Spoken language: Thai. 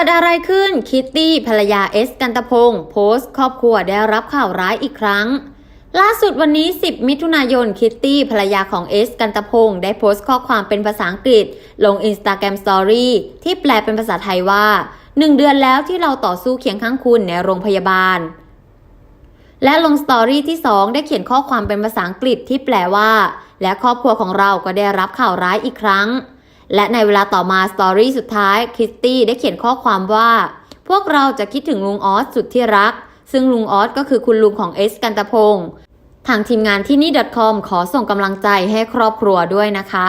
กิดอะไรขึ้นคิตตี้ภรรยาเอสกันตพงศ์โพสต์ครอบครัวได้รับข่าวร้ายอีกครั้ง ล่าสุดวันนี้ 10 มิถุนายนคิตตี้ภรรยาของเอสกันตพงศ์ได้โพสต์ข้อความเป็นภาษาอังกฤษ ลง Instagram Story ที่แปลเป็นภาษาไทยว่า1เดือนแล้วที่เราต่อสู้เคียงข้างคุณในโรงพยาบาล และลงสตอรี่ที่ 2 ได้เขียนข้อความเป็นภาษาอังกฤษที่แปลว่า และครอบครัวของเราก็ได้รับข่าวร้ายอีกครั้ง และในเวลาต่อมาสตอรี่สุดท้ายคิตตี้ได้เขียนข้อความว่า พวกเราจะคิดถึงลุงออสสุดที่รัก ซึ่งลุงออสก็คือคุณลุงของเอสกันตพงศ์ทางทีมงานที่นี่ .com ขอส่งกำลังใจให้ครอบครัวด้วยนะคะ